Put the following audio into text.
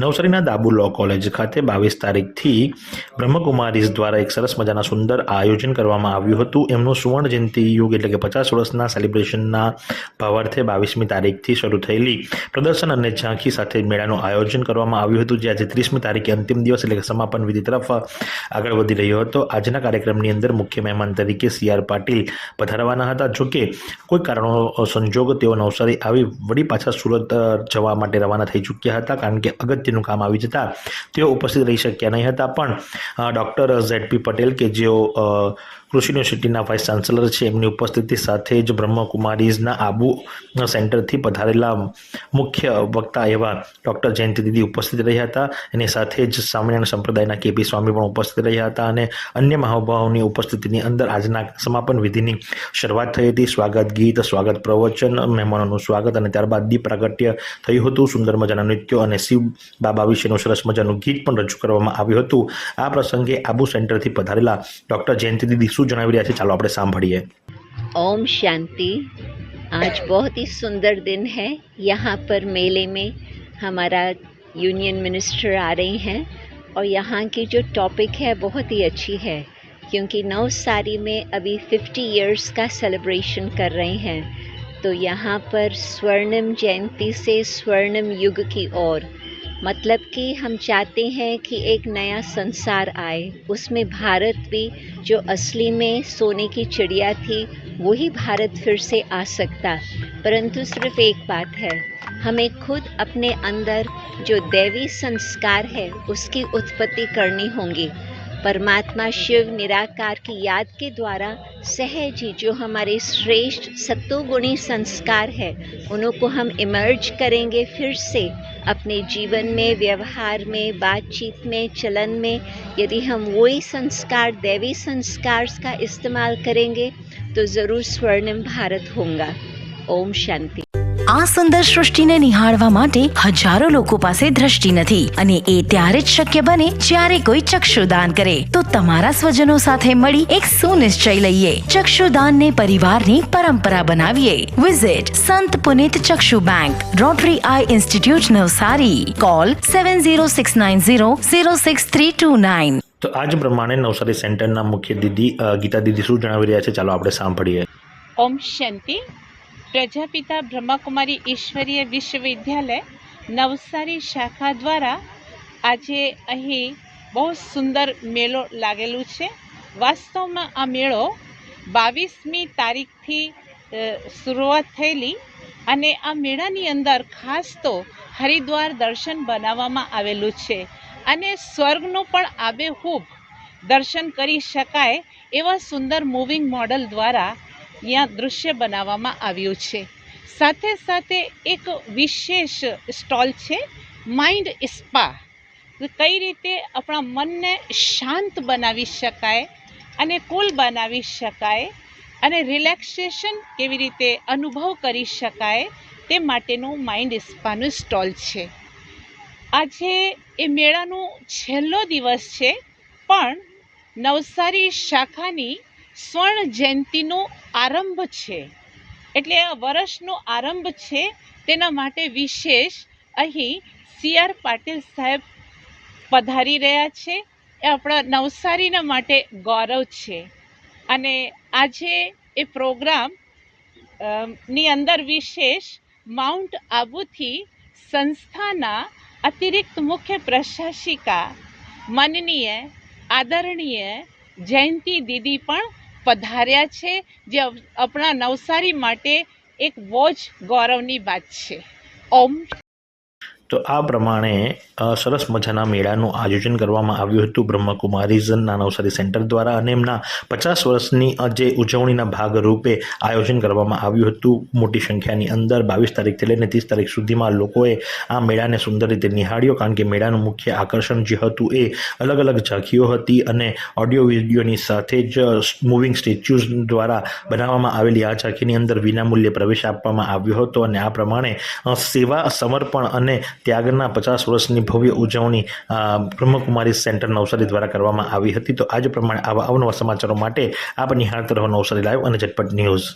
નવસારીના દાબુ લો કોલેજ ખાતે બાવીસ તારીખથી બ્રહ્મકુમારીઝ દ્વારા એક સરસ મજાના સુંદર આયોજન કરવામાં આવ્યું હતું. એમનું સુવર્ણ જયંતિ યુગ એટલે કે પચાસ વર્ષના સેલિબ્રેશનના ભાવાર્થે બાવીસમી તારીખથી શરૂ થયેલી પ્રદર્શન અને ઝાંખી સાથે મેળાનું આયોજન કરવામાં આવ્યું હતું. જે આજે ત્રીસમી તારીખે અંતિમ દિવસ એટલે કે સમાપન વિધિ તરફ આગળ વધી રહ્યો હતો. આજના કાર્યક્રમની અંદર મુખ્ય મહેમાન તરીકે સી આર પાટીલ પધારવાના હતા. જોકે કોઈ કારણો સંજોગ તેઓ નવસારી આવી વળી પાછા સુરત જવા માટે રવાના થઈ ચૂક્યા હતા. કારણ કે અગત્યનું કામ આવી જતા તેઓ ઉપસ્થિત રહી શક્યા નહીં હતા. પણ ડૉક્ટર ઝેડ પી પટેલ કે જેઓ કૃષિ યુનિવર્સિટીના વાઇસ ચાન્સેલર છે. એમની ઉપસ્થિતિ સાથે જ બ્રહ્મકુમારીઝના આબુ સેન્ટરથી પધારેલા મુખ્ય વક્તા એવા ડૉક્ટર જયંતિ દીદી ઉપસ્થિત રહ્યા હતા. એની સાથે જ સામાન્ય સંપ્રદાયના કેપી સ્વામી પણ ઉપસ્થિત રહ્યા હતા અને અન્ય મહાનુભાવોની ઉપસ્થિતિની અંદર આજના સમાપન વિધિની શરૂઆત થઈ હતી. સ્વાગત ગીત, સ્વાગત પ્રવચન, મહેમાનોનું સ્વાગત અને ત્યારબાદ દીપ પ્રાગટ્ય થયું હતું. સુંદર મજાના નૃત્યો અને શિવ બાબા વિશેનું સરસ મજાનું ગીત પણ રજૂ કરવામાં આવ્યું હતું. આ પ્રસંગે આબુ સેન્ટરથી પધારેલા ડૉક્ટર જયંતિ દીદી શું જણાવી રહ્યા છે ચાલો આપણે સાંભળીએ ओम शांति आज बहुत ही सुंदर दिन है यहाँ पर मेले में हमारा यूनियन मिनिस्टर आ रही हैं और यहाँ की जो टॉपिक है बहुत ही अच्छी है क्योंकि नवसारी में अभी 50 इयर्स का सेलिब्रेशन कर रहे हैं तो यहाँ पर स्वर्णिम जयंती से स्वर्णिम युग की ओर मतलब कि हम चाहते हैं कि एक नया संसार आए। उसमें भारत भी, जो असली में सोने की चिड़िया थी, वही भारत फिर से आ सकता। परंतु सिर्फ़ एक बात है, हमें खुद अपने अंदर जो दैवी संस्कार है, उसकी उत्पत्ति करनी होगी। परमात्मा शिव निराकार की याद के द्वारा सहज ही जो हमारे श्रेष्ठ सत्वगुणी संस्कार है, उनको हम इमर्ज करेंगे फिर से अपने जीवन में, व्यवहार में, बातचीत में, चलन में। यदि हम वही संस्कार, दैवी संस्कार का इस्तेमाल करेंगे तो ज़रूर स्वर्णिम भारत होगा। ओम शांति। આ સુંદર સૃષ્ટિને નિહાળવા માટે હજારો લોકો પાસે દ્રષ્ટિ નથી અને એ ત્યારે જ શક્ય બને જ્યારે કોઈ ચક્ષુદાન કરે. તો તમારા સ્વજનો સાથે મળી એક સુનિશ્ચય લઈએ. ચક્ષુદાનને પરિવારની પરંપરા બનાવીએ. Visit Sant Punit Chakshu bank Rotary eye institute Navsari. Call seven zero six nine zero zero six three two nine તો આજ પ્રમાણે નવસારી સેન્ટરના મુખ્ય દીદી અ, ગીતા દીદી શું જણાવી રહ્યા છે? ચાલો આપણે સાંભળીએ. ઓમ શાંતિ. પ્રજાપિતા બ્રહ્માકુમારી ઈશ્વરીય વિશ્વવિદ્યાલય નવસારી શાખા દ્વારા આજે અહીં બહુ સુંદર મેળો લાગેલું છે. વાસ્તવમાં આ મેળો બાવીસમી તારીખથી શરૂઆત થયેલી અને આ મેળાની અંદર ખાસ તો હરિદ્વાર દર્શન બનાવવામાં આવેલું છે અને સ્વર્ગનું પણ આબેહૂબ દર્શન કરી શકાય એવા સુંદર મૂવિંગ મોડલ દ્વારા અહીંયા દૃશ્ય બનાવવામાં આવ્યું છે. સાથે સાથે એક વિશેષ સ્ટોલ છે, માઇન્ડ સ્પા. કઈ રીતે આપણા મનને શાંત બનાવી શકાય અને કુલ બનાવી શકાય અને રિલેક્સેશન કેવી રીતે અનુભવ કરી શકાય તે માટેનું માઇન્ડ સ્પાનું સ્ટોલ છે. આજે એ મેળાનું છેલ્લો દિવસ છે, પણ નવસારી શાખાની સ્વર્ણ જયંતિનો આરંભ છે. એટલે આ વર્ષનો આરંભ છે. તેના માટે વિશેષ અહીં સી આર પાટીલ સાહેબ પધારી રહ્યા છે. એ આપણા નવસારીના માટે ગૌરવ છે. અને આજે એ પ્રોગ્રામની અંદર વિશેષ માઉન્ટ આબુથી સંસ્થાના અતિરિક્ત મુખ્ય પ્રશાસિકા, માનનીય, આદરણીય જયંતી દીદી પણ પધાર્યા છે જે આપણા નવસારી માટે એક બહુ જ ગૌરવની વાત છે. ઓમ તો આ પ્રમાણે સરસ મજાના મેળાનું આયોજન કરવામાં આવ્યું હતું બ્રહ્મકુમારીઝનના નવસારી સેન્ટર દ્વારા અને એમના પચાસ વર્ષની જે ઉજવણીના ભાગરૂપે આયોજન કરવામાં આવ્યું હતું. મોટી સંખ્યાની અંદર બાવીસ તારીખથી લઈને ત્રીસ તારીખ સુધીમાં લોકોએ આ મેળાને સુંદર રીતે નિહાળ્યો, કારણ કે મેળાનું મુખ્ય આકર્ષણ જે હતું એ અલગ અલગ ઝાંખીઓ હતી અને ઓડિયો વિડીયોની સાથે જ મૂવિંગ સ્ટેચ્યુઝ દ્વારા બનાવવામાં આવેલી આ ઝાંખીની અંદર વિનામૂલ્યે પ્રવેશ આપવામાં આવ્યો હતો અને આ પ્રમાણે સેવા, સમર્પણ અને ત્યાગના પચાસ વર્ષની ભવ્ય ઉજવણી બ્રહ્મકુમારી સેન્ટર નવસારી દ્વારા કરવામાં આવી હતી. તો આજ પ્રમાણે આવા અવનવા સમાચારો માટે આપ નિહાળતા રહો નવસારી લાઈવ અને ઝટપટ ન્યૂઝ.